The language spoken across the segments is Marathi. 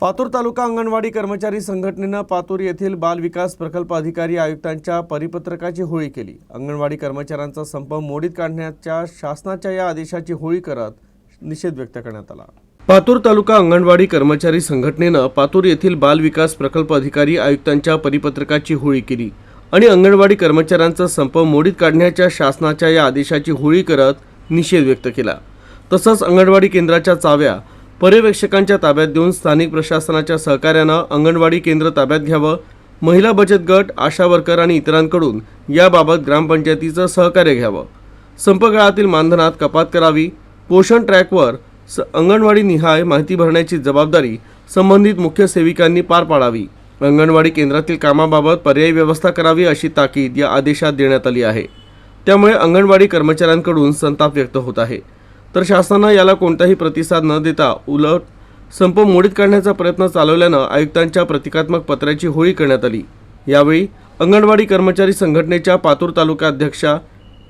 पातूर तालुका अंगणवाडी कर्मचारी संघटनेनं पातूर येथील बाल विकास प्रकल्प अधिकारी आयुक्तांच्या परिपत्रकाची होळी केली. अंगणवाडी कर्मचाऱ्यांचा संप मोडीत काढण्याच्या शासनाच्या या आदेशाची होळी करत निषेध व्यक्त करण्यात आला. पातूर तालुका अंगणवाडी कर्मचारी संघटनेनं पातूर येथील बाल विकास प्रकल्प अधिकारी आयुक्तांच्या परिपत्रकाची होळी केली आणि अंगणवाडी कर्मचाऱ्यांचा संप मोडीत काढण्याच्या शासनाच्या या आदेशाची होळी करत निषेध व्यक्त केला. तसंच अंगणवाडी केंद्राच्या चाव्या पर्यवेक्षकांच्या ताब्यात देऊन स्थानिक प्रशासनाच्या सहकार्यानं अंगणवाडी केंद्र ताब्यात घ्यावं. महिला बचत गट आशा वर्कर आणि इतरांकडून याबाबत ग्रामपंचायतीचं सहकार्य घ्यावं. संपकाळातील मानधनात कपात करावी. पोषण ट्रॅकवर स अंगणवाडी निहाय माहिती भरण्याची जबाबदारी संबंधित मुख्य सेविकांनी पार पाडावी. अंगणवाडी केंद्रातील कामाबाबत पर्यायी व्यवस्था करावी अशी ताकीद या आदेशात देण्यात आली आहे. त्यामुळे अंगणवाडी कर्मचाऱ्यांकडून संताप व्यक्त होत आहे. तर शासनानं याला कोणताही प्रतिसाद न देता उलट संप मोडीत काढण्याचा प्रयत्न चालवल्यानं आयुक्तांच्या प्रतिकात्मक पत्राची होळी करण्यात आली. यावेळी अंगणवाडी कर्मचारी संघटनेच्या पातूर तालुका अध्यक्षा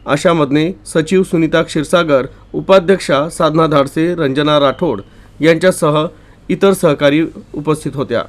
आशा मदने सचिव सुनीता क्षीरसागर उपाध्यक्षा साधना धाडसे रंजना राठोड यांच्यासह इतर सहकारी उपस्थित होत्या.